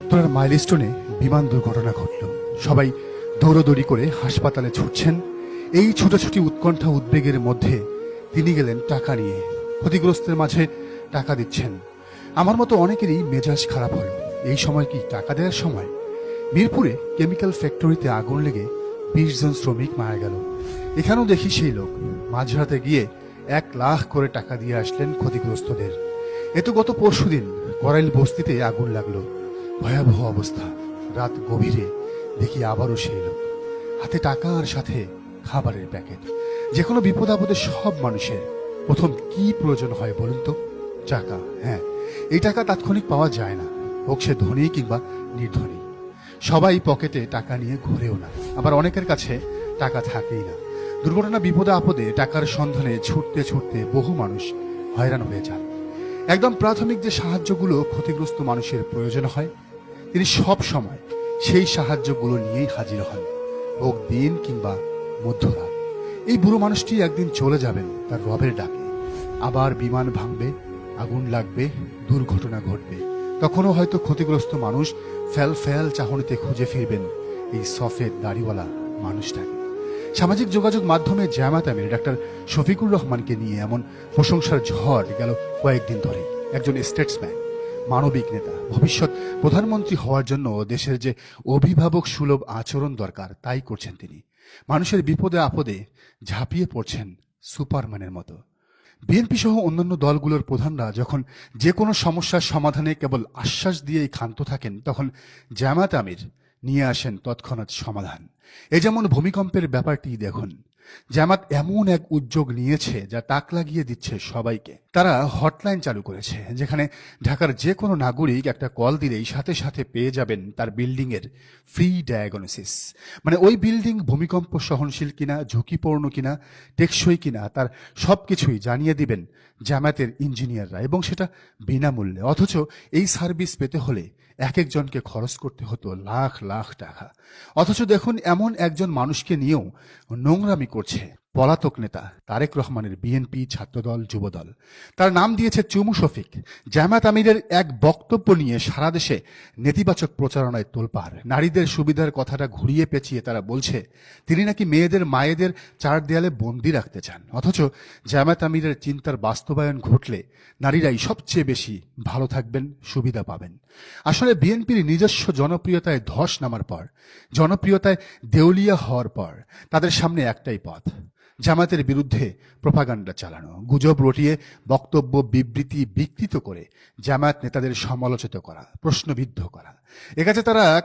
উত্তরার মাইলস্টোনে বিমান দুর্ঘটনা ঘটল। সবাই দৌড়দৌড়ি করে হাসপাতালে ছুটছেন। এই ছোটাছুটি উৎকণ্ঠা উদ্বেগের মধ্যে তিনি গেলেন টাকা নিয়ে। ক্ষতিগ্রস্তের মাঝে টাকা দিচ্ছেন। আমার মতো অনেকেরই মেজাজ খারাপ হলো। এই সময় কি টাকা দেওয়ার সময়? মিরপুরে কেমিক্যাল ফ্যাক্টরিতে আগুন লেগে বিশ জন শ্রমিক মারা গেল। এখানেও দেখি সেই লোক। মাঝরাতে গিয়ে এক লাখ করে টাকা দিয়ে আসলেন ক্ষতিগ্রস্তদের। এ তো গত পরশুদিন, করাইল বস্তিতে আগুন লাগল। ভয়াবহ অবস্থা। রাত গভীরে দেখি আবারও সেই লোক হাতে টাকা আর সাথে খাবারের প্যাকেট। যে কোনো বিপদ আপদে সব মানুষের। প্রথম কি প্রয়োজন হয় বলুন তো? টাকা হ্যাঁ। এই টাকা তাৎক্ষণিক পাওয়া যায় না। হোক সে ধনী কিংবা নির্ধনী। সবাই পকেটে টাকা নিয়ে ঘুরেও না। আবার অনেকের কাছে টাকা থাকেই না। দুর্ঘটনা, বিপদে, আপদে টাকার সন্ধানে ছুটতে ছুটতে বহু মানুষ হয়রান হয়ে যান একদম প্রাথমিক যে সাহায্যগুলো ক্ষতিগ্রস্ত মানুষের প্রয়োজন হয় তিনি সব সময় সেই সাহায্যগুলো নিয়েই হাজির হন হোক দিন কিংবা মধ্যরাত। এই বুড়ো মানুষটি একদিন চলে যাবেন তার রবের ডাকে। আবার বিমান ভাঙবে, আগুন লাগবে, দুর্ঘটনা ঘটবে। তখনও হয়তো ক্ষতিগ্রস্ত মানুষ ফ্যাল ফ্যাল চাহনিতে খুঁজে ফিরবেন এই সফেদ দাড়িওয়ালা মানুষটাকে। সামাজিক যোগাযোগ মাধ্যমে জামাত আমির ডাক্তার শফিকুর রহমানকে নিয়ে এমন প্রশংসার ঝড় গেল কয়েকদিন ধরে। একজন স্টেটসম্যান মানবিক নেতা। ভবিষ্যৎ প্রধানমন্ত্রী হওয়ার জন্য দেশের যে অভিভাবক সুলভ আচরণ দরকার, তাই করছেন তিনি। মানুষের বিপদে আপদে ঝাঁপিয়ে পড়ছেন সুপারম্যানের মতো। বিএনপি সহ অন্যান্য দলগুলোর প্রধানরা যখন যে কোনো সমস্যার সমাধানে কেবল আশ্বাস দিয়েই ক্ষান্ত থাকেন, তখন জামাত আমির নিয়ে আসেন তৎক্ষণাৎ সমাধান। এ যেমন ভূমিকম্পের ব্যাপারটি দেখুন জামাত এমন এক উদ্যোগ নিয়েছে যা তাক লাগিয়ে দিচ্ছে সবাইকে। তারা হটলাইন চালু করেছে, যেখানে ঢাকার যে কোনো নাগরিক একটা কল দিলেই সাথে সাথে পেয়ে যাবেন তার বিল্ডিং এর ফ্রি ডায়াগনোসিস। মানে ওই বিল্ডিং ভূমিকম্প সহনশীল কিনা, ঝুঁকিপূর্ণ কিনা, টেকসই কিনা, তার সবকিছুই জানিয়ে দিবেন জামাতের ইঞ্জিনিয়াররা এবং সেটা বিনামূল্যে। অথচ এই সার্ভিস পেতে হলে এক একজনকে খরচ করতে হতো লাখ লাখ টাকা। অথচ দেখুন, এমন একজন মানুষকে নিয়েও নোংরামি করছে। পলাতক নেতা তারেক রহমানের বিএনপি ছাত্রদল, যুবদল। তার নাম দিয়েছে চুমু শফিক। জামাত আমিরের এক বক্তব্য নিয়ে সারা দেশে নেতিবাচক প্রচারণায় তোলপাড়। নারীদের সুবিধার কথাটা ঘুরিয়ে পেঁচিয়ে তারা বলছে, তিনি নাকি মেয়েদের, মায়েদের চার দেয়ালে বন্দি রাখতে চান। অথচ জামাত আমিরের চিন্তার বাস্তবায়ন ঘটলে নারীরাই সবচেয়ে বেশি ভালো থাকবেন, সুবিধা পাবেন। আসলে বিএনপির নিজস্ব জনপ্রিয়তায় ধস নামার পর, জনপ্রিয়তায় দেউলিয়া হওয়ার পর, তাদের সামনে একটাই পথ। জামাতের বিরুদ্ধে প্রপাগান্ডা চালানো, গুজব রটিয়ে বক্তব্য বিবৃতি বিকৃত করে জামাত নেতাদের সমালোচিত করা, প্রশ্নবিদ্ধ করা। একাছে তারা